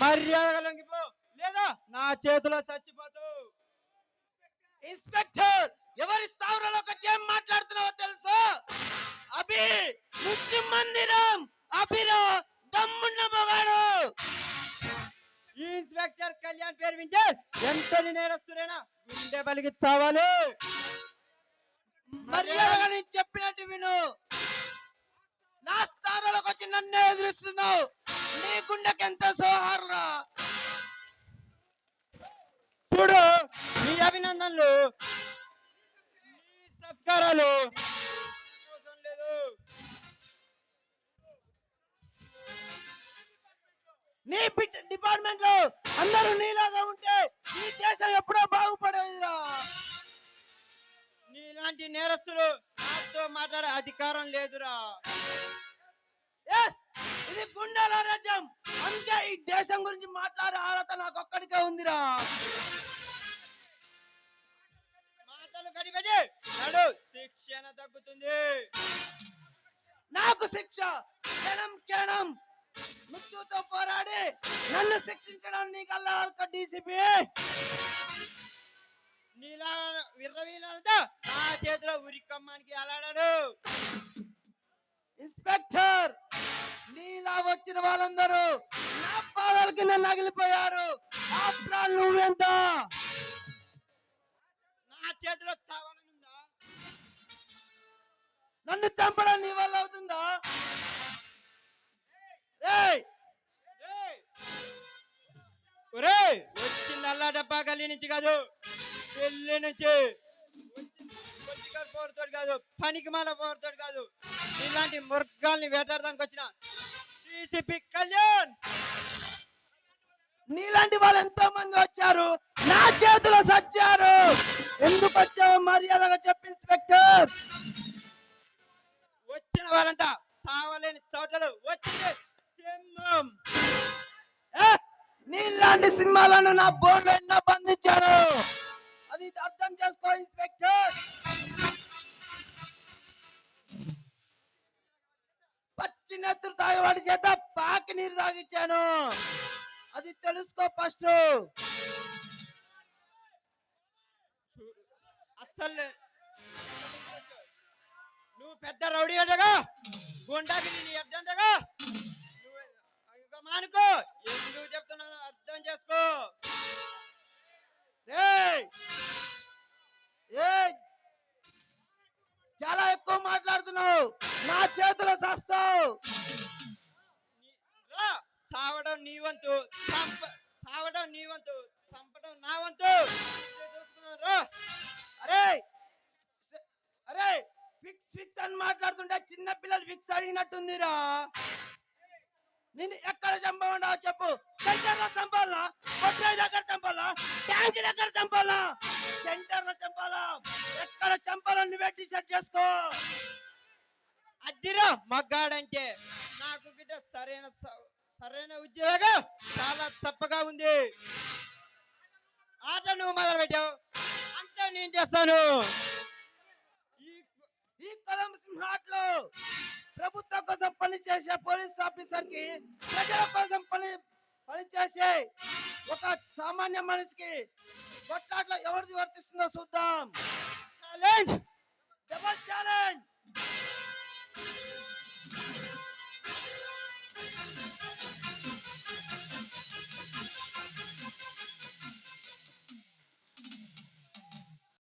మర్యాదగా లొంగిపో లేదా నా చేతిలో చచ్చిపోతూ. ఇన్స్పెక్టర్ ఎవరి స్థావరంలోకి వచ్చి ఏం మాట్లాడుతున్నావో తెలుసు? అభి మృత్యు మందిరం అభిలో దమ్మున్న మగాడు. ఇన్స్పెక్టర్ కళ్యాణ్ పేరు వింటే ఎంతని నేరస్తురైనా గుండె బలిగి చావాలి. మర్యాదగా నేను చెప్పినట్టు విను. నా స్థానంలోకి వచ్చి నన్నే ఎదురిస్తున్నావు. నీ గుండెకి ఎంత సోహారురా? చూడు నీ అభినందనలు నీ సత్కారాలు. లేదు నీ బిట్ డిపార్ట్మెంట్లో అందరూ నీలాగా ఉంటే ఈ దేశం ఎప్పుడో బాగుపడేదిరా. నీలాంటి నేరస్తులు నాతో మాట్లాడే అధికారం లేదురా. ఇది గుండాల రాజ్యం. అందుకే ఈ దేశం గురించి మాట్లాడే అర్హత నాకు ఒక్కడికే ఉందిరా. మాటలు గడిపెట్టి నడు శిక్షణ తగ్గుతుంది. నాకు శిక్ష క్షణం క్షణం. మృత్యుతో పోరాడి నన్ను శిక్షించడం నీకల్లా డీసీపీ నీలా విర్రవీలతో నా చేతిలో ఉరికమ్మానికి అలాడాడు ఇన్స్పెక్టర్ నీలా వచ్చిన వాళ్ళందరూ నా పాదాల కింద నగిలిపోయారు. ఆఫ్టర్ నువ్వెంత? నా చేతిలో చావాలనుందా నన్ను చంపడం నీ వల్ల అవుతుందా? ఏయ్! ఒరేయ్! డబ్బా గల్లీ నుంచి కాదు పెళ్ళి నుంచి. పోరుతోడు కాదు పనికి మాల పోరుతోడు కాదు. ఇలాంటి మృగాల్ని వేటాడడానికి వచ్చిన కళ్యాణ్. నీలాంటి వాళ్ళు ఎంతో మంది వచ్చారు నా చేతిలో సచ్చారు. ఎందుకు వచ్చావు మర్యాదగా చెప్పు ఇన్స్పెక్టర్. వచ్చిన వాళ్ళంతా చావలేని చోటలు వచ్చింది సింహం నీలాంటి సింహాలను నా బోర్డు ఎన్నో బంధించాను అది అర్థం చేసుకో ఇన్స్పెక్టర్. పచ్చి తాగేవాడి చేత పాకి నీరు తాగిచ్చాను. అది తెలుసుకో ఫస్ట్. అస్సలు నువ్వు పెద్ద రౌడీ అంటగా గుండాకి నేను ఎడ్డంటగా మానుకో. ఎందుకు చెప్తున్నాను అర్థం చేసుకో. చేతిలో చేస్తావు చావడం నీ వంతు చావడం నీ వంతు చంపడం నా వంతు. అరే అరే ఫిక్స్ ఫిక్స్ అని మాట్లాడుతుంటే చిన్న పిల్లలు ఫిక్స్ అడిగినట్టుందిరా. నిన్ను ఎక్కడ చంపమంటావు చెప్పు. సెంటర్లో చంపాలా? కొట్టాయి దగ్గర చంపాలా? ట్యాంక్ దగ్గర చంపాలా? సెంటర్లో చంపాలా? ఎక్కడ చంపాలని నువ్వే డిసైడ్ చేసుకో. అద్దిరా మగ్గాడంటే నాకు గిట్ట సరైన సరైన ఉద్యోగం చాలా చప్పగా ఉంది. ఆట నువ్వు మొదలు పెట్టావు అంతా నేను చేస్తాను. ఈ ఈ కదం సింహాట్లో ప్రభుత్వం కోసం పనిచేసే పోలీస్ ఆఫీసర్కి ప్రజల కోసం పని పనిచేసే ఒక సామాన్య మనిషికి కొట్లాట్లో ఎవరిది వర్తిస్తుందో చూద్దాం.